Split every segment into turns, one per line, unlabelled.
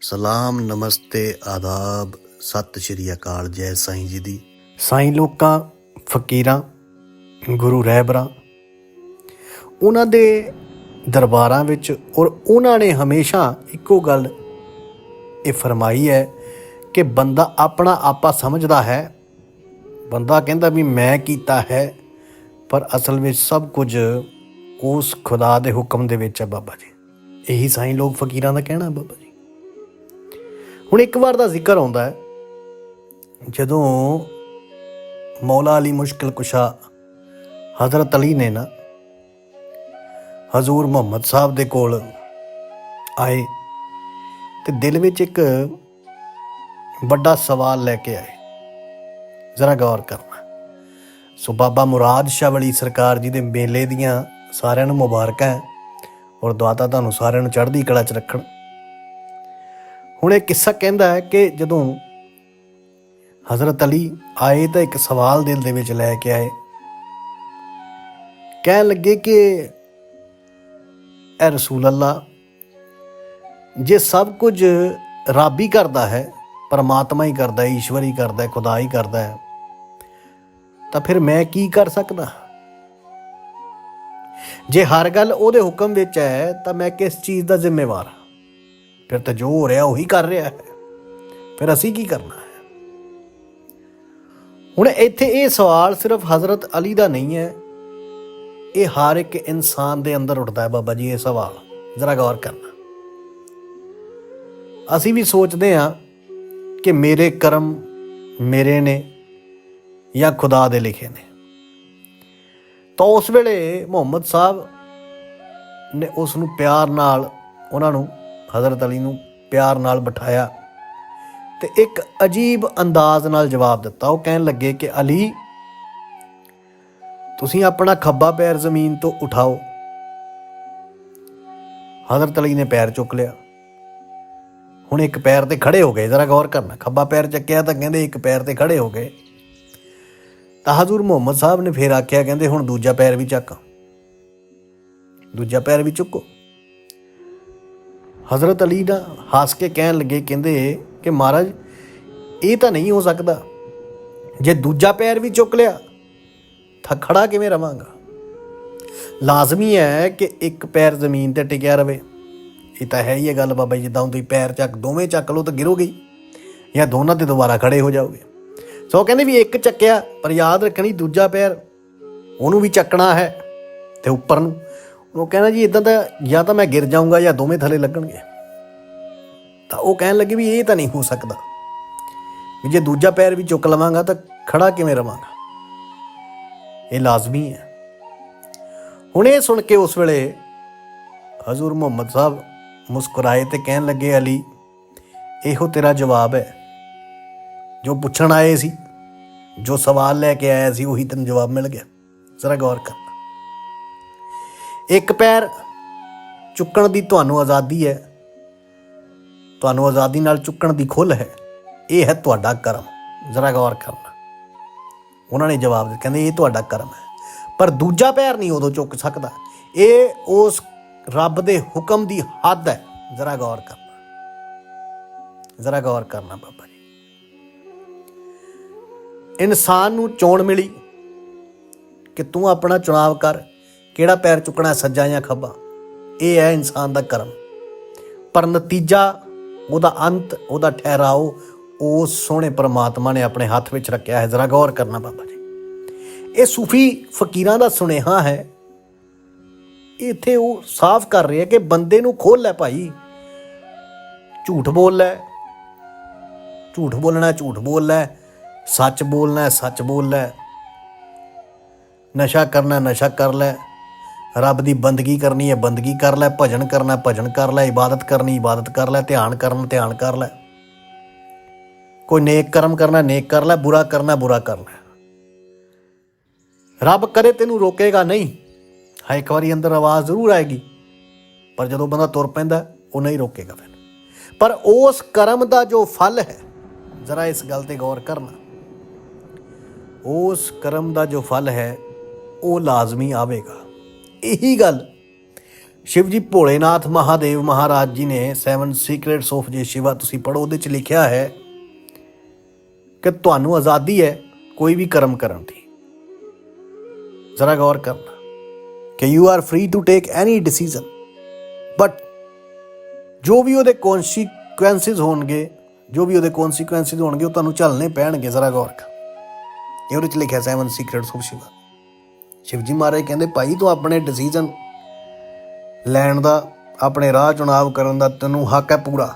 ਸਲਾਮ, ਨਮਸਤੇ, ਆਦਾਬ, ਸਤਿ ਸ਼੍ਰੀ ਅਕਾਲ, ਜੈ ਸਾਈਂ ਜੀ ਦੀ।
ਸਾਈਂ ਲੋਕਾਂ, ਫਕੀਰਾਂ, ਗੁਰੂ ਰਹਿਬਰਾਂ, ਉਹਨਾਂ ਦੇ ਦਰਬਾਰਾਂ ਵਿੱਚ ਔਰ ਉਹਨਾਂ ਨੇ ਹਮੇਸ਼ਾ ਇੱਕੋ ਗੱਲ ਇਹ ਫਰਮਾਈ ਹੈ ਕਿ ਬੰਦਾ ਆਪਣਾ ਆਪਾ ਸਮਝਦਾ ਹੈ। ਬੰਦਾ ਕਹਿੰਦਾ ਵੀ ਮੈਂ ਕੀਤਾ ਹੈ ਪਰ ਅਸਲ ਵਿੱਚ ਸਭ ਕੁਝ ਉਸ ਖੁਦਾ ਦੇ ਹੁਕਮ ਦੇ ਵਿੱਚ ਹੈ ਬਾਬਾ ਜੀ। ਇਹੀ ਸਾਈਂ ਲੋਕ ਫਕੀਰਾਂ ਦਾ ਕਹਿਣਾ ਬਾਬਾ ਜੀ। ਹੁਣ ਇੱਕ ਵਾਰ ਦਾ ਜ਼ਿਕਰ ਆਉਂਦਾ ਹੈ, ਜਦੋਂ ਮੌਲਾ ਅਲੀ ਮੁਸ਼ਕਿਲ ਕੁਸ਼ਾ ਹਜ਼ਰਤ ਅਲੀ ਨੇ ਨਾ ਹਜ਼ੂਰ ਮੁਹੰਮਦ ਸਾਹਿਬ ਦੇ ਕੋਲ ਆਏ ਤੇ ਦਿਲ ਵਿੱਚ ਇੱਕ ਵੱਡਾ ਸਵਾਲ ਲੈ ਕੇ ਆਏ। ਜ਼ਰਾ ਗੌਰ ਕਰਨਾ ਸੋ ਬਾਬਾ ਮੁਰਾਦ ਸ਼ਾਹ ਵਲੀ ਸਰਕਾਰ ਜੀ ਦੇ ਮੇਲੇ ਦੀਆਂ ਸਾਰਿਆਂ ਨੂੰ ਮੁਬਾਰਕਾਂ ਔਰ ਦੁਆਤਾ ਤੁਹਾਨੂੰ ਸਾਰਿਆਂ ਨੂੰ ਚੜ੍ਹਦੀ ਕਲਾ 'ਚ ਰੱਖਣ। ਹੁਣ ਇਹ ਕਿੱਸਾ ਕਹਿੰਦਾ ਹੈ ਕਿ ਜਦੋਂ ਹਜ਼ਰਤ ਅਲੀ ਆਏ ਤਾਂ ਇੱਕ ਸਵਾਲ ਦਿਲ ਦੇ ਵਿੱਚ ਲੈ ਕੇ ਆਏ। ਕਹਿਣ ਲੱਗੇ ਕਿ, ਐ ਰਸੂਲ ਅੱਲਾ ਜੇ ਸਭ ਕੁਝ ਰੱਬ ਹੀ ਕਰਦਾ ਹੈ, ਪਰਮਾਤਮਾ ਹੀ ਕਰਦਾ ਹੈ, ਈਸ਼ਵਰ ਹੀ ਕਰਦਾ ਹੈ, ਖੁਦਾ ਹੀ ਕਰਦਾ ਹੈ ਤਾਂ ਫਿਰ ਮੈਂ ਕੀ ਕਰ ਸਕਦਾ? ਜੇ ਹਰ ਗੱਲ ਉਹਦੇ ਹੁਕਮ ਵਿੱਚ ਹੈ, ਤਾਂ ਮੈਂ ਕਿਸ ਚੀਜ਼ ਦਾ ਜ਼ਿੰਮੇਵਾਰ ਹਾਂ? ਫਿਰ ਤਾਂ ਜੋ ਹੋ ਰਿਹਾ, ਉਹੀ ਕਰ ਰਿਹਾ ਹੈ। ਫਿਰ ਅਸੀਂ ਕੀ ਕਰਨਾ ਹੈ? ਹੁਣ ਇੱਥੇ ਇਹ ਸਵਾਲ ਸਿਰਫ ਹਜ਼ਰਤ ਅਲੀ ਦਾ ਨਹੀਂ ਹੈ। ਇਹ ਹਰ ਇੱਕ ਇਨਸਾਨ ਦੇ ਅੰਦਰ ਉੱਠਦਾ ਹੈ ਬਾਬਾ ਜੀ, ਇਹ ਸਵਾਲ। ਜ਼ਰਾ ਗੌਰ ਕਰਨਾ। ਅਸੀਂ ਵੀ ਸੋਚਦੇ ਹਾਂ ਕਿ ਮੇਰੇ ਕਰਮ ਮੇਰੇ ਨੇ ਜਾਂ ਖੁਦਾ ਦੇ ਲਿਖੇ ਨੇ। ਤਾਂ ਉਸ ਵੇਲੇ ਮੁਹੰਮਦ ਸਾਹਿਬ ਨੇ ਉਸ ਨੂੰ ਪਿਆਰ ਨਾਲ, ਉਹਨਾਂ ਨੂੰ, ਹਜ਼ਰਤ ਅਲੀ ਨੂੰ ਪਿਆਰ ਨਾਲ ਬਿਠਾਇਆ ਤੇ ਇੱਕ ਅਜੀਬ ਅੰਦਾਜ਼ ਨਾਲ ਜਵਾਬ ਦਿੱਤਾ। ਉਹ ਕਹਿਣ ਲੱਗੇ ਕਿ, ਅਲੀ, ਤੁਸੀਂ ਆਪਣਾ ਖੱਬਾ ਪੈਰ ਜ਼ਮੀਨ ਤੋਂ ਉਠਾਓ। ਹਜ਼ਰਤ ਅਲੀ ਨੇ ਪੈਰ ਚੁੱਕ ਲਿਆ। ਹੁਣ ਇੱਕ ਪੈਰ ਤੇ ਖੜੇ ਹੋ ਗਏ। ਜ਼ਰਾ ਗੌਰ ਕਰਨਾ, ਖੱਬਾ ਪੈਰ ਚੱਕਿਆ ਤਾਂ ਕਹਿੰਦੇ ਇੱਕ ਪੈਰ ਤੇ ਖੜੇ ਹੋ ਗਏ। ਤਾਂ ਹਜ਼ੂਰ ਮੁਹੰਮਦ ਸਾਹਿਬ ਨੇ ਫੇਰ ਆਖਿਆ, ਕਹਿੰਦੇ, ਹੁਣ ਦੂਜਾ ਪੈਰ ਵੀ ਚੱਕ। ਦੂਜਾ ਪੈਰ ਵੀ ਚੁੱਕੋ। ਹਜ਼ਰਤ ਅਲੀ ਦਾ ਹੱਸ ਕੇ ਕਹਿਣ ਲੱਗੇ, ਕਹਿੰਦੇ ਕਿ ਮਹਾਰਾਜ, ਇਹ ਤਾਂ ਨਹੀਂ ਹੋ ਸਕਦਾ। ਜੇ ਦੂਜਾ ਪੈਰ ਵੀ ਚੁੱਕ ਲਿਆ, ਤਾਂ ਖੜਾ ਕਿਵੇਂ ਰਵਾਂਗਾ? ਲਾਜ਼ਮੀ ਹੈ ਕਿ ਇੱਕ ਪੈਰ ਜ਼ਮੀਨ ਤੇ ਟਿਕਿਆ ਰਵੇ। ਇਹ ਤਾਂ ਹੈ ਹੀ ਇਹ ਗੱਲ ਬਾਬਾ ਜੀ, ਜਿੱਦਾਂ ਹੁਣ ਤੁਸੀਂ ਪੈਰ ਚੱਕ, ਦੋਵੇਂ ਚੱਕ ਲਓ ਤਾਂ ਗਿਰੋਗੇ ਜਾਂ ਦੋਨਾਂ ਤੇ ਦੁਬਾਰਾ ਖੜੇ ਹੋ ਜਾਓਗੇ। ਸੋ ਕਹਿੰਦੇ ਵੀ ਇੱਕ ਚੱਕਿਆ, ਪਰ ਯਾਦ ਰੱਖਣੀ ਦੂਜਾ ਪੈਰ। ਉਹਨੂੰ ਵੀ ਚੱਕਣਾ ਹੈ ਤੇ ਉੱਪਰ ਨੂੰ। ਉਹ ਕਹਿੰਦਾ ਜੀ ਇਦਾਂ ਤਾਂ ਜਾਂ ਤਾਂ ਮੈਂ ਗਿਰ ਜਾਊਂਗਾ ਜਾਂ ਦੋਵੇਂ ਥੱਲੇ ਲੱਗਣਗੇ। ਤਾਂ ਉਹ ਕਹਿਣ ਲੱਗੇ ਵੀ ਇਹ ਤਾਂ ਨਹੀਂ ਹੋ ਸਕਦਾ। ਵੀ ਜੇ ਦੂਜਾ ਪੈਰ ਵੀ ਚੁੱਕ ਲਵਾਂਗਾ ਤਾਂ ਖੜਾ ਕਿਵੇਂ ਰਵਾਂਗਾ? ਇਹ ਲਾਜ਼ਮੀ ਹੈ। ਹੁਣ ਇਹ ਸੁਣ ਕੇ ਉਸ ਵੇਲੇ ਹਜ਼ੂਰ ਮੁਹੰਮਦ ਸਾਹਿਬ ਮੁਸਕਰਾਏ ਤੇ ਕਹਿਣ ਲੱਗੇ, ਅਲੀ, ਇਹੋ ਤੇਰਾ ਜਵਾਬ ਹੈ। ਜੋ ਪੁੱਛਣ ਆਏ ਸੀ ਜੋ ਸਵਾਲ ਲੈ ਕੇ ਆਇਆ ਸੀ ਉਹੀ ਤੈਨੂੰ ਜਵਾਬ ਮਿਲ ਗਿਆ ਜ਼ਰਾ ਗੌਰ ਕਰ ਇੱਕ ਪੈਰ ਚੁੱਕਣ ਦੀ ਤੁਹਾਨੂੰ ਆਜ਼ਾਦੀ ਹੈ ਤੁਹਾਨੂੰ ਆਜ਼ਾਦੀ ਨਾਲ ਚੁੱਕਣ ਦੀ ਖੁੱਲ੍ਹ ਹੈ ਇਹ ਹੈ ਤੁਹਾਡਾ ਕਰਮ ਜ਼ਰਾ ਗੌਰ ਕਰਨਾ ਉਹਨਾਂ ਨੇ ਜਵਾਬ ਦਿੱਤਾ ਕਹਿੰਦੇ ਇਹ ਤੁਹਾਡਾ ਕਰਮ ਹੈ ਪਰ ਦੂਜਾ ਪੈਰ ਨਹੀਂ ਉਦੋਂ ਚੁੱਕ ਸਕਦਾ ਇਹ ਉਸ ਰੱਬ ਦੇ ਹੁਕਮ ਦੀ ਹੱਦ ਹੈ ਜ਼ਰਾ ਗੌਰ ਕਰਨਾ ਜ਼ਰਾ ਗੌਰ ਕਰਨਾ ਬਾਬਾ ਜੀ ਇਨਸਾਨ ਨੂੰ ਚੋਣ ਮਿਲੀ ਕਿ ਤੂੰ ਆਪਣਾ ਚੁਣਾਵ ਕਰ, ਕਿਹੜਾ ਪੈਰ ਚੁੱਕਣਾ ਸੱਜਾ ਜਾਂ ਖੱਬਾ? ਇਹ ਹੈ ਇਨਸਾਨ ਦਾ ਕਰਮ। ਪਰ ਨਤੀਜਾ, ਉਹਦਾ ਅੰਤ, ਉਹਦਾ ਠਹਿਰਾਓ, ਉਹ ਸੋਹਣੇ ਪ੍ਰਮਾਤਮਾ ਨੇ ਆਪਣੇ ਹੱਥ ਵਿੱਚ ਰੱਖਿਆ ਹੈ। ਜ਼ਰਾ ਗੌਰ ਕਰਨਾ ਬਾਬਾ ਜੀ। ਇਹ ਸੂਫੀ ਫਕੀਰਾਂ ਦਾ ਸੁਨੇਹਾ ਹੈ। ਇੱਥੇ ਉਹ ਸਾਫ਼ ਕਰ ਰਿਹਾ ਕਿ ਬੰਦੇ ਨੂੰ ਖੋਲ ਲੈ ਭਾਈ। ਝੂਠ ਬੋਲ ਲੈ। ਝੂਠ ਬੋਲਣਾ ਝੂਠ ਬੋਲ ਲੈ। ਸੱਚ ਬੋਲਣਾ ਸੱਚ ਬੋਲ ਲੈ ਨਸ਼ਾ ਕਰਨਾ ਨਸ਼ਾ ਕਰ ਲੈ। ਰੱਬ ਦੀ ਬੰਦਗੀ ਕਰਨੀ ਹੈ, ਬੰਦਗੀ ਕਰ ਲੈ। ਭਜਨ ਕਰਨਾ ਭਜਨ ਕਰ ਲੈ। ਇਬਾਦਤ ਕਰਨੀ, ਇਬਾਦਤ ਕਰ ਲੈ। ਧਿਆਨ ਕਰਨਾ, ਧਿਆਨ ਕਰ ਲੈ। ਕੋਈ ਨੇਕ ਕਰਮ ਕਰਨਾ ਨੇਕ ਕਰ ਲੈ। ਬੁਰਾ ਕਰਨਾ ਬੁਰਾ ਕਰ ਲੈ ਰੱਬ ਕਰੇ ਤੈਨੂੰ ਰੋਕੇਗਾ ਨਹੀਂ। ਹਾਂ, ਇੱਕ ਵਾਰੀ ਅੰਦਰ ਆਵਾਜ਼ ਜ਼ਰੂਰ ਆਏਗੀ। ਪਰ ਜਦੋਂ ਬੰਦਾ ਤੁਰ ਪੈਂਦਾ, ਉਹ ਨਹੀਂ ਰੋਕੇਗਾ ਫਿਰ। ਪਰ ਉਸ ਕਰਮ ਦਾ ਜੋ ਫਲ ਹੈ, ਜ਼ਰਾ ਇਸ ਗੱਲ ਤੇ ਗੌਰ ਕਰਨਾ। ਉਸ ਕਰਮ ਦਾ ਜੋ ਫਲ ਹੈ, ਉਹ ਲਾਜ਼ਮੀ ਆਵੇਗਾ। ਇਹੀ ਗੱਲ ਸ਼ਿਵ ਜੀ ਭੋਲੇਨਾਥ ਮਹਾਦੇਵ ਮਹਾਰਾਜ ਜੀ ਨੇ 7 ਸੀਕ੍ਰੇਟਸ ਆਫ ਜੇ ਸ਼ਿਵਾ ਤੁਸੀਂ ਪੜੋ ਉਹਦੇ ਚ ਲਿਖਿਆ ਹੈ ਕਿ ਤੁਹਾਨੂੰ ਆਜ਼ਾਦੀ ਹੈ, ਕੋਈ ਵੀ ਕਰਮ ਕਰਨ ਦੀ। ਜ਼ਰਾ ਗੌਰ ਕਰਨਾ ਕਿ you are free to take any decision but ਜੋ ਵੀ ਉਹਦੇ ਕਨਸੀਕੁਐਂਸਿਸ ਹੋਣਗੇ, ਜੋ ਵੀ ਉਹਦੇ ਕਨਸੀਕੁਐਂਸਿਸ ਹੋਣਗੇ, ਉਹ ਤੁਹਾਨੂੰ ਝੱਲਣੇ ਪੈਣਗੇ, ਜ਼ਰਾ ਗੌਰ ਕਰ। ਇਹ ਉਹਦੇ ਚ ਲਿਖਿਆ 7 ਸੀਕ੍ਰੇਟਸ ਆਫ ਸ਼ਿਵਾ ਸ਼ਿਵਜੀ ਮਹਾਰਾਜ ਕਹਿੰਦੇ, ਭਾਈ, ਤੂੰ ਆਪਣੇ ਡਿਸੀਜਨ ਲੈਣ ਦਾ, ਆਪਣੇ ਰਾਹ ਚੁਣਾਵ ਕਰਨ ਦਾ ਤੈਨੂੰ ਹੱਕ ਹੈ ਪੂਰਾ।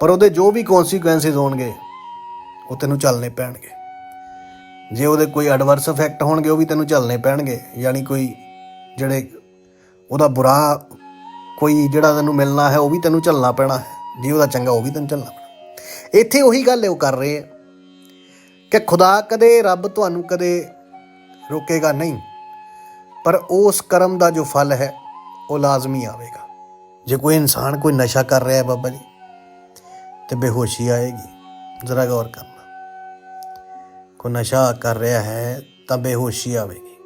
ਪਰ ਉਹਦੇ ਜੋ ਵੀ ਕਨਸੀਕੁਐਂਸਿਸ ਹੋਣਗੇ, ਉਹ ਤੈਨੂੰ ਝੱਲਣੇ ਪੈਣਗੇ। ਜੇ ਉਹਦੇ ਕੋਈ ਐਡਵਰਸ ਇਫੈਕਟ ਹੋਣਗੇ, ਉਹ ਵੀ ਤੈਨੂੰ ਝੱਲਣੇ ਪੈਣਗੇ। ਯਾਨੀ ਕੋਈ ਜਿਹੜੇ ਉਹਦਾ ਬੁਰਾ, ਕੋਈ ਜਿਹੜਾ ਤੈਨੂੰ ਮਿਲਣਾ ਹੈ, ਉਹ ਵੀ ਤੈਨੂੰ ਝੱਲਣਾ ਪੈਣਾ ਹੈ। ਜੇ ਉਹਦਾ ਚੰਗਾ, ਉਹ ਵੀ ਤੈਨੂੰ ਝੱਲਣਾ ਪੈਣਾ। ਇੱਥੇ ਉਹੀ ਗੱਲ ਉਹ ਕਰ ਰਹੇ ਆ ਕਿ ਖੁਦਾ ਕਦੇ ਰੱਬ ਤੁਹਾਨੂੰ ਕਦੇ ਰੋਕੇਗਾ ਨਹੀਂ, ਪਰ ਉਸ ਕਰਮ ਦਾ ਜੋ ਫਲ ਹੈ, ਉਹ ਲਾਜ਼ਮੀ ਆਵੇਗਾ। ਜੇ ਕੋਈ ਇਨਸਾਨ ਕੋਈ ਨਸ਼ਾ ਕਰ ਰਿਹਾ ਹੈ ਬਾਬਾ ਜੀ, ਤੇ ਬੇਹੋਸ਼ੀ ਆਏਗੀ। ਜ਼ਰਾ ਗੌਰ ਕਰਨਾ। ਕੋਈ ਨਸ਼ਾ ਕਰ ਰਿਹਾ ਹੈ, ਤਾਂ ਬੇਹੋਸ਼ੀ ਆਵੇਗੀ।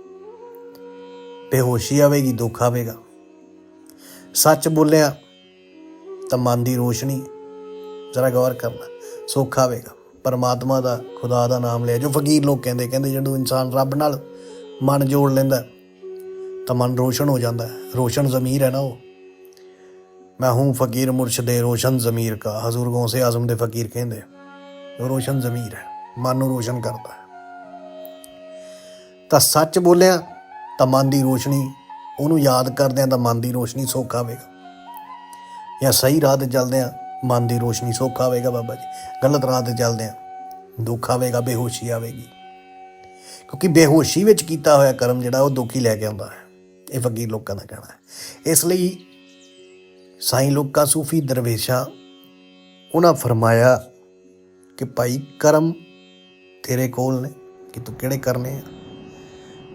ਬੇਹੋਸ਼ੀ ਆਵੇਗੀ, ਦੁੱਖ ਆਵੇਗਾ। ਸੱਚ ਬੋਲਿਆ, ਤਾਂ ਮਨ ਦੀ ਰੋਸ਼ਨੀ, ਜ਼ਰਾ ਗੌਰ ਕਰਨਾ, ਸੁੱਖ ਆਵੇਗਾ। ਪਰਮਾਤਮਾ ਦਾ, ਖੁਦਾ ਦਾ ਨਾਮ ਲਿਆ, ਜੋ ਫਕੀਰ ਲੋਕ ਕਹਿੰਦੇ ਕਹਿੰਦੇ ਜਦੋਂ ਇਨਸਾਨ ਰੱਬ ਨਾਲ ਮਨ ਜੋੜ ਲੈਂਦਾ, ਤਾਂ ਮਨ ਰੋਸ਼ਨ ਹੋ ਜਾਂਦਾ ਹੈ ਰੋਸ਼ਨ ਜ਼ਮੀਰ ਹੈ ਨਾ ਉਹ। ਮੈਂ ਹੂੰ ਫਕੀਰ ਮੁਰਸ਼ਦੇ, ਰੋਸ਼ਨ ਜ਼ਮੀਰ ਕਾ। ਹਜ਼ੂਰ ਗੌਸੇ ਆਜ਼ਮ ਦੇ ਫਕੀਰ ਕਹਿੰਦੇ, ਉਹ ਰੋਸ਼ਨ ਜ਼ਮੀਰ ਹੈ, ਮਨ ਨੂੰ ਰੋਸ਼ਨ ਕਰਦਾ ਹੈ। ਤਾਂ ਸੱਚ ਬੋਲਿਆ, ਤਾਂ ਮਨ ਦੀ ਰੋਸ਼ਨੀ, ਉਹਨੂੰ ਯਾਦ ਕਰਦਿਆਂ ਤਾਂ ਮਨ ਦੀ ਰੋਸ਼ਨੀ ਸੁੱਖ ਆਵੇਗਾ ਜਾਂ ਸਹੀ ਰਾਹ ਤੇ ਚੱਲਦਿਆਂ ਮਨ ਦੀ ਰੋਸ਼ਨੀ ਸੁੱਖ ਆਵੇਗਾ ਬਾਬਾ ਜੀ। ਗਲਤ ਰਾਹ ਤੇ ਚੱਲਦਿਆਂ ਦੁੱਖ ਆਵੇਗਾ, ਬੇਹੋਸ਼ੀ ਆਵੇਗੀ। ਕਿਉਂਕਿ ਬੇਹੋਸ਼ੀ ਵਿੱਚ ਕੀਤਾ ਹੋਇਆ ਕਰਮ ਜਿਹੜਾ, ਉਹ ਦੁੱਖ ਹੀ ਲੈ ਕੇ ਆਉਂਦਾ ਹੈ। ਇਹ ਫਕੀਰ ਲੋਕਾਂ ਦਾ ਕਹਿਣਾ ਹੈ। ਇਸ ਲਈ ਸਾਈਂ ਲੋਕਾਂ, ਸੂਫੀ ਦਰਵੇਸ਼ਾਂ, ਉਹਨਾਂ ਫਰਮਾਇਆ ਕਿ ਭਾਈ, ਕਰਮ ਤੇਰੇ ਕੋਲ ਨੇ, ਕਿ ਤੂੰ ਕਿਹੜੇ ਕਰਨੇ ਆ?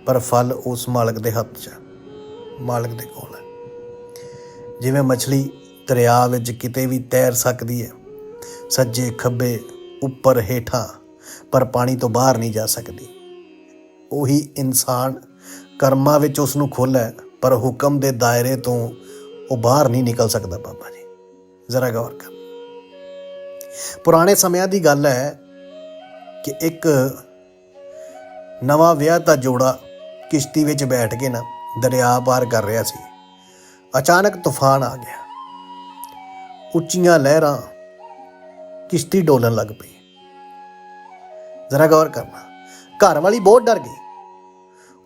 ਪਰ ਫਲ ਉਸ ਮਾਲਕ ਦੇ ਹੱਥ 'ਚ ਮਾਲਕ ਦੇ ਕੋਲ ਹੈ ਜਿਵੇਂ ਮੱਛਲੀ ਦਰਿਆ ਵਿੱਚ ਕਿਤੇ ਵੀ ਤੈਰ ਸਕਦੀ ਹੈ। ਸੱਜੇ ਖੱਬੇ ਉੱਪਰ ਹੇਠਾਂ, ਪਰ ਪਾਣੀ ਤੋਂ ਬਾਹਰ ਨਹੀਂ ਜਾ ਸਕਦੀ। ਉਹੀ ਇਨਸਾਨ ਕਰਮਾਂ ਵਿੱਚ ਉਸ ਨੂੰ ਖੁੱਲ੍ਹ, ਪਰ ਹੁਕਮ ਦੇ ਦਾਇਰੇ ਤੋਂ ਉਹ ਬਾਹਰ ਨਹੀਂ ਨਿਕਲ ਸਕਦਾ ਬਾਬਾ ਜੀ। ਜ਼ਰਾ ਗੌਰ ਕਰ। ਪੁਰਾਣੇ ਸਮਿਆਂ ਦੀ ਗੱਲ ਹੈ ਕਿ ਇੱਕ ਨਵਾਂ ਵਿਆਹ ਦਾ ਜੋੜਾ ਕਿਸ਼ਤੀ ਵਿੱਚ ਬੈਠ ਕੇ ਨਾ ਦਰਿਆ ਪਾਰ ਕਰ ਰਿਹਾ ਸੀ। ਅਚਾਨਕ ਤੂਫਾਨ ਆ ਗਿਆ। ਉੱਚੀਆਂ ਲਹਿਰਾਂ ਕਿਸ਼ਤੀ ਡੋਲਣ ਲੱਗ ਪਈ। ਜ਼ਰਾ ਗੌਰ ਕਰਨਾ, ਘਰ ਵਾਲੀ ਬਹੁਤ ਡਰ ਗਈ।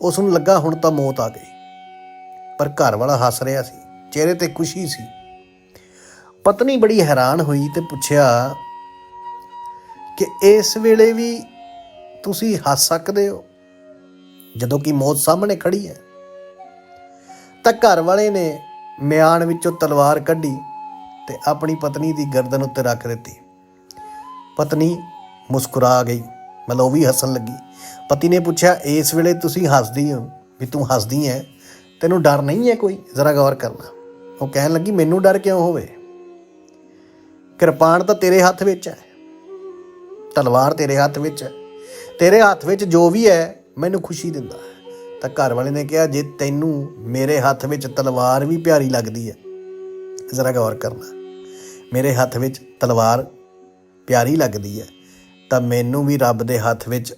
ਉਸ ਨੂੰ ਲੱਗਾ ਹੁਣ ਤਾਂ ਮੌਤ ਆ ਗਈ। ਪਰ ਘਰ ਵਾਲਾ ਹੱਸ ਰਿਹਾ ਸੀ, ਚਿਹਰੇ ਤੇ ਖੁਸ਼ੀ ਸੀ। ਪਤਨੀ ਬੜੀ ਹੈਰਾਨ ਹੋਈ ਤੇ ਪੁੱਛਿਆ ਕਿ ਇਸ ਵੇਲੇ ਵੀ ਤੁਸੀਂ ਹੱਸ ਸਕਦੇ ਹੋ? ਜਦੋਂ ਕਿ ਮੌਤ ਸਾਹਮਣੇ ਖੜੀ ਹੈ। ਤਾਂ ਘਰ ਵਾਲੇ ਨੇ ਮਿਆਨ ਵਿੱਚੋਂ ਤਲਵਾਰ ਕੱਢੀ ਤੇ ਆਪਣੀ ਪਤਨੀ ਦੀ ਗਰਦਨ ਉੱਤੇ ਰੱਖ ਦਿੱਤੀ। ਪਤਨੀ ਮੁਸਕਰਾ ਗਈ। ਮਤਲਬ ਉਹ ਵੀ ਹੱਸਣ ਲੱਗੀ। ਪਤੀ ਨੇ ਪੁੱਛਿਆ, ਇਸ ਵੇਲੇ ਤੁਸੀਂ ਹੱਸਦੀ ਹੋ? ਵੀ ਤੂੰ ਹੱਸਦੀ ਹੈ ਤੈਨੂੰ ਡਰ ਨਹੀਂ ਹੈ ਕੋਈ? ਜ਼ਰਾ ਗੌਰ ਕਰਨਾ। ਉਹ ਕਹਿਣ ਲੱਗੀ, ਮੈਨੂੰ ਡਰ ਕਿਉਂ ਹੋਵੇ? ਕਿਰਪਾਨ ਤਾਂ ਤੇਰੇ ਹੱਥ ਵਿੱਚ ਹੈ ਤਲਵਾਰ ਤੇਰੇ ਹੱਥ ਵਿੱਚ ਹੈ ਤੇਰੇ ਹੱਥ ਵਿੱਚ ਜੋ ਵੀ ਹੈ ਮੈਨੂੰ ਖੁਸ਼ੀ ਦਿੰਦਾ। ਤਾਂ ਘਰ ਵਾਲੇ ਨੇ ਕਿਹਾ, ਜੇ ਤੈਨੂੰ ਮੇਰੇ ਹੱਥ ਵਿੱਚ ਤਲਵਾਰ ਵੀ ਪਿਆਰੀ ਲੱਗਦੀ ਹੈ ਜ਼ਰਾ ਗੌਰ ਕਰਨਾ। ਮੇਰੇ ਹੱਥ ਵਿੱਚ ਤਲਵਾਰ ਪਿਆਰੀ ਲੱਗਦੀ ਹੈ, ਤਾਂ ਮੈਨੂੰ ਵੀ ਰੱਬ ਦੇ ਹੱਥ ਵਿੱਚ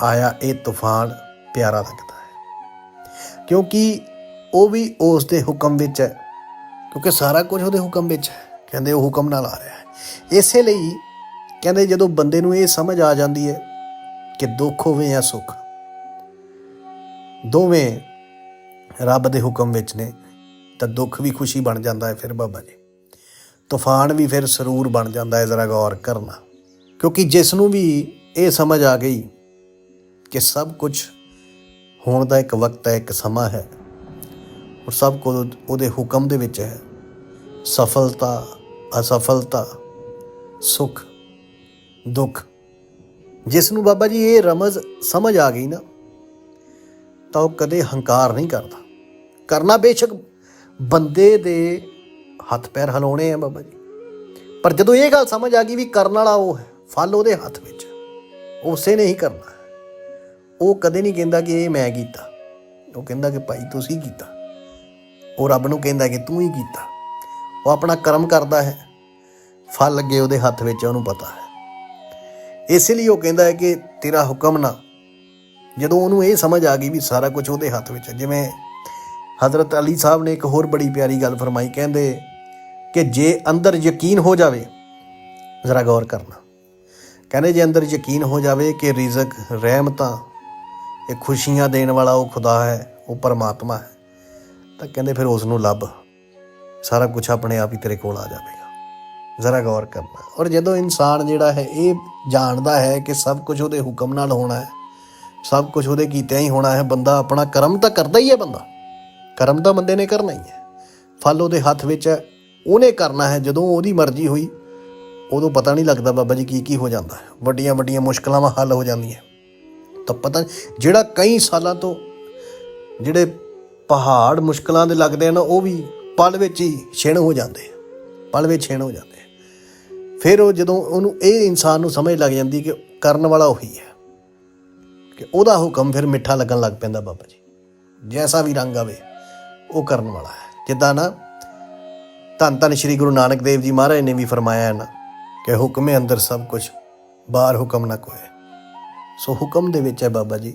ਆਇਆ ਇਹ ਤੂਫਾਨ ਪਿਆਰਾ ਲੱਗਦਾ ਹੈ। ਕਿਉਂਕਿ ਉਹ ਵੀ ਉਸ ਦੇ ਹੁਕਮ ਵਿੱਚ ਹੈ, ਕਿਉਂਕਿ ਸਾਰਾ ਕੁਝ ਉਹਦੇ ਹੁਕਮ ਵਿੱਚ ਹੈ, ਕਹਿੰਦੇ ਉਹ ਹੁਕਮ ਨਾਲ ਆ ਰਿਹਾ ਹੈ। ਇਸੇ ਲਈ ਕਹਿੰਦੇ ਜਦੋਂ ਬੰਦੇ ਨੂੰ ਇਹ ਸਮਝ ਆ ਜਾਂਦੀ ਹੈ ਕਿ ਦੁੱਖ ਹੋਵੇ ਜਾਂ ਸੁੱਖ, ਦੋਵੇਂ ਰੱਬ ਦੇ ਹੁਕਮ ਵਿੱਚ ਨੇ। ਤਾਂ ਦੁੱਖ ਵੀ ਖੁਸ਼ੀ ਬਣ ਜਾਂਦਾ ਹੈ ਫਿਰ ਬਾਬਾ ਜੀ। ਤੂਫਾਨ ਵੀ ਫਿਰ ਸਰੂਰ ਬਣ ਜਾਂਦਾ ਹੈ, ਜ਼ਰਾ ਗੌਰ ਕਰਨਾ। ਕਿਉਂਕਿ ਜਿਸ ਨੂੰ ਵੀ ਇਹ ਸਮਝ ਆ ਗਈ ਕਿ ਸਭ ਕੁਝ ਹੋਣ ਦਾ ਇੱਕ ਵਕਤ ਹੈ, ਇੱਕ ਸਮਾਂ ਹੈ ਔਰ ਸਭ ਕੁਝ ਉਹਦੇ ਹੁਕਮ ਦੇ ਵਿੱਚ ਹੈ। ਸਫਲਤਾ, ਅਸਫਲਤਾ, ਸੁੱਖ, ਦੁੱਖ। ਜਿਸ ਨੂੰ ਬਾਬਾ ਜੀ ਇਹ ਰਮਜ਼ ਸਮਝ ਆ ਗਈ ਨਾ, ਤਾਂ ਉਹ ਕਦੇ ਹੰਕਾਰ ਨਹੀਂ ਕਰਦਾ। ਕਰਨਾ ਬੇਸ਼ੱਕ ਬੰਦੇ ਦੇ ਹੱਥ ਪੈਰ ਹਿਲਾਉਣੇ ਆ ਬਾਬਾ ਜੀ। ਪਰ ਜਦੋਂ ਇਹ ਗੱਲ ਸਮਝ ਆ ਗਈ ਵੀ ਕਰਨ ਵਾਲਾ ਉਹ ਹੈ, ਫਲ ਉਹਦੇ ਹੱਥ ਵਿੱਚ। ਉਸੇ ਨੇ ਹੀ ਕਰਨਾ ਉਹ ਕਦੇ ਨਹੀਂ ਕਹਿੰਦਾ ਕਿ ਇਹ ਮੈਂ ਕੀਤਾ। ਉਹ ਕਹਿੰਦਾ ਕਿ ਭਾਈ ਤੁਸੀਂ ਕੀਤਾ। ਉਹ ਰੱਬ ਨੂੰ ਕਹਿੰਦਾ ਕਿ ਤੂੰ ਹੀ ਕੀਤਾ। ਉਹ ਆਪਣਾ ਕਰਮ ਕਰਦਾ ਹੈ। ਫਲ ਲੱਗੇ ਉਹਦੇ ਹੱਥ ਵਿੱਚ ਉਹਨੂੰ ਪਤਾ ਹੈ। ਇਸ ਲਈ ਉਹ ਕਹਿੰਦਾ ਹੈ ਕਿ ਤੇਰਾ ਹੁਕਮ ਨਾ। ਜਦੋਂ ਉਹਨੂੰ ਇਹ ਸਮਝ ਆ ਗਈ ਵੀ ਸਾਰਾ ਕੁਝ ਉਹਦੇ ਹੱਥ ਵਿੱਚ ਜਿਵੇਂ ਹਜ਼ਰਤ ਅਲੀ ਸਾਹਿਬ ਨੇ ਇੱਕ ਹੋਰ ਬੜੀ ਪਿਆਰੀ ਗੱਲ ਫਰਮਾਈ, ਕਹਿੰਦੇ ਕਿ ਜੇ ਅੰਦਰ ਯਕੀਨ ਹੋ ਜਾਵੇ, ਜ਼ਰਾ ਗੌਰ ਕਰਨਾ। ਕਹਿੰਦੇ ਜੇ ਅੰਦਰ ਯਕੀਨ ਹੋ ਜਾਵੇ ਕਿ ਰਿਜ਼ਕ, ਰਹਿਮਤਾਂ, ਇਹ ਖੁਸ਼ੀਆਂ ਦੇਣ ਵਾਲਾ ਉਹ ਖੁਦਾ ਹੈ, ਉਹ ਪਰਮਾਤਮਾ ਹੈ, ਤਾਂ ਕਹਿੰਦੇ ਫਿਰ ਉਸ ਨੂੰ ਲੱਭ। ਸਾਰਾ ਕੁਝ ਆਪਣੇ ਆਪ ਹੀ ਤੇਰੇ ਕੋਲ ਆ ਜਾਵੇਗਾ। ਜ਼ਰਾ ਗੌਰ ਕਰਨਾ। ਔਰ ਜਦੋਂ ਇਨਸਾਨ ਜਿਹੜਾ ਹੈ, ਇਹ ਜਾਣਦਾ ਹੈ ਕਿ ਸਭ ਕੁਝ ਉਹਦੇ ਹੁਕਮ ਨਾਲ ਹੋਣਾ ਹੈ, ਸਭ ਕੁਝ ਉਹਦੇ ਕੀਤਿਆਂ ਹੀ ਹੋਣਾ ਹੈ, ਬੰਦਾ ਆਪਣਾ ਕਰਮ ਤਾਂ ਕਰਦਾ ਹੀ ਹੈ ਬੰਦਾ। ਕਰਮ ਤਾਂ ਬੰਦੇ ਨੇ ਕਰਨਾ ਹੀ ਹੈ। ਫਲ ਉਹਦੇ ਹੱਥ ਵਿੱਚ ਹੈ, ਉਹਨੇ ਕਰਨਾ ਹੈ, ਜਦੋਂ ਉਹਦੀ ਮਰਜ਼ੀ ਹੋਈ, ਉਦੋਂ ਪਤਾ ਨਹੀਂ ਲੱਗਦਾ ਬਾਬਾ ਜੀ ਕੀ ਕੀ ਹੋ ਜਾਂਦਾ ਹੈ। ਵੱਡੀਆਂ ਵੱਡੀਆਂ ਮੁਸ਼ਕਲਾਂ ਹੱਲ ਹੋ ਜਾਂਦੀਆਂ ਤਾਂ ਪਤਾ ਜਿਹੜਾ ਕਈ ਸਾਲਾਂ ਤੋਂ ਜਿਹੜੇ ਪਹਾੜ ਮੁਸ਼ਕਲਾਂ ਦੇ ਲੱਗਦੇ ਆ ਨਾ ਉਹ ਵੀ ਪਲ ਵਿੱਚ ਹੀ ਛਿਣ ਹੋ ਜਾਂਦੇ ਆ ਪਲ ਵਿੱਚ ਛਿਣ ਹੋ ਜਾਂਦੇ ਆ ਫਿਰ ਉਹ ਜਦੋਂ ਉਹਨੂੰ ਇਹ ਇਨਸਾਨ ਨੂੰ ਸਮਝ ਲੱਗ ਜਾਂਦੀ ਕਿ ਕਰਨ ਵਾਲਾ ਉਹੀ ਹੈ, ਕਿ ਉਹਦਾ ਹੁਕਮ ਫਿਰ ਮਿੱਠਾ ਲੱਗਣ ਲੱਗ ਪੈਂਦਾ ਬਾਬਾ ਜੀ। ਜੈਸਾ ਵੀ ਰੰਗ ਆਵੇ। ਉਹ ਕਰਨ ਵਾਲਾ ਹੈ। ਜਿੱਦਾਂ ਨਾ ਧੰਨ ਧੰਨ ਸ਼੍ਰੀ ਗੁਰੂ ਨਾਨਕ ਦੇਵ ਜੀ ਮਹਾਰਾਜ ਨੇ ਵੀ ਫਰਮਾਇਆ ਹੈ ਨਾ ਕਿ ਹੁਕਮੇ ਅੰਦਰ ਸਭ ਕੁਝ ਬਾਹਰ ਹੁਕਮ ਨਾ ਕੋਏ। ਸੋ ਹੁਕਮ ਦੇ ਵਿੱਚ ਹੈ ਬਾਬਾ ਜੀ,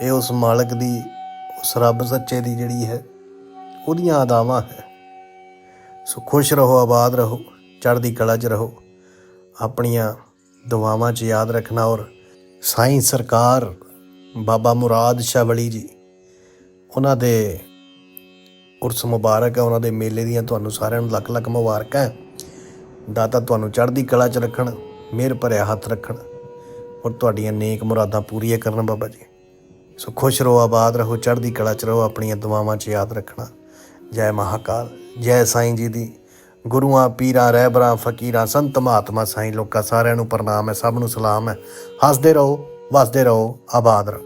ਇਹ ਉਸ ਮਾਲਕ ਦੀ, ਉਸ ਰੱਬ ਸੱਚੇ ਦੀ ਜਿਹੜੀ ਹੈ, ਉਹਦੀਆਂ ਅਦਾਵਾਂ ਹੈ। ਸੋ ਖੁਸ਼ ਰਹੋ, ਆਬਾਦ ਰਹੋ, ਚੜ੍ਹਦੀ ਕਲਾ 'ਚ ਰਹੋ, ਆਪਣੀਆਂ ਦੁਆਵਾਂ 'ਚ ਯਾਦ ਰੱਖਣਾ ਔਰ ਸਾਈਂ ਸਰਕਾਰ ਬਾਬਾ ਮੁਰਾਦ ਸ਼ਾਹ ਵਲੀ ਜੀ, ਉਹਨਾਂ ਦੇ ਉਰਸ ਮੁਬਾਰਕ ਹੈ, ਉਹਨਾਂ ਦੇ ਮੇਲੇ ਦੀਆਂ ਤੁਹਾਨੂੰ ਸਾਰਿਆਂ ਨੂੰ ਲੱਖ ਲੱਖ ਮੁਬਾਰਕਾਂ ਹੈ। ਦਾਤਾ ਤੁਹਾਨੂੰ ਚੜ੍ਹਦੀ ਕਲਾ 'ਚ ਰੱਖਣ, ਮਿਹਰ ਭਰਿਆ ਹੱਥ ਰੱਖਣ। ਔਰ ਤੁਹਾਡੀਆਂ ਨੇਕ ਮੁਰਾਦਾਂ ਪੂਰੀਆਂ ਕਰਨ ਬਾਬਾ ਜੀ। ਸੋ ਖੁਸ਼ ਰਹੋ, ਆਬਾਦ ਰਹੋ, ਚੜ੍ਹਦੀ ਕਲਾ 'ਚ ਰਹੋ, ਆਪਣੀਆਂ ਦੁਆਵਾਂ 'ਚ ਯਾਦ ਰੱਖਣਾ। ਜੈ ਮਹਾਕਾਲ, ਜੈ ਸਾਈਂ ਜੀ ਦੀ। ਗੁਰੂਆਂ, ਪੀਰਾਂ, ਰਹਿਬਰਾਂ, ਫਕੀਰਾਂ, ਸੰਤ ਮਹਾਤਮਾ ਸਾਈਂ, ਲੋਕਾਂ ਸਾਰਿਆਂ ਨੂੰ ਪ੍ਰਣਾਮ ਹੈ, ਸਭ ਨੂੰ ਸਲਾਮ ਹੈ। ਹੱਸਦੇ ਰਹੋ, ਵਸਦੇ ਰਹੋ, ਆਬਾਦ ਰਹੋ।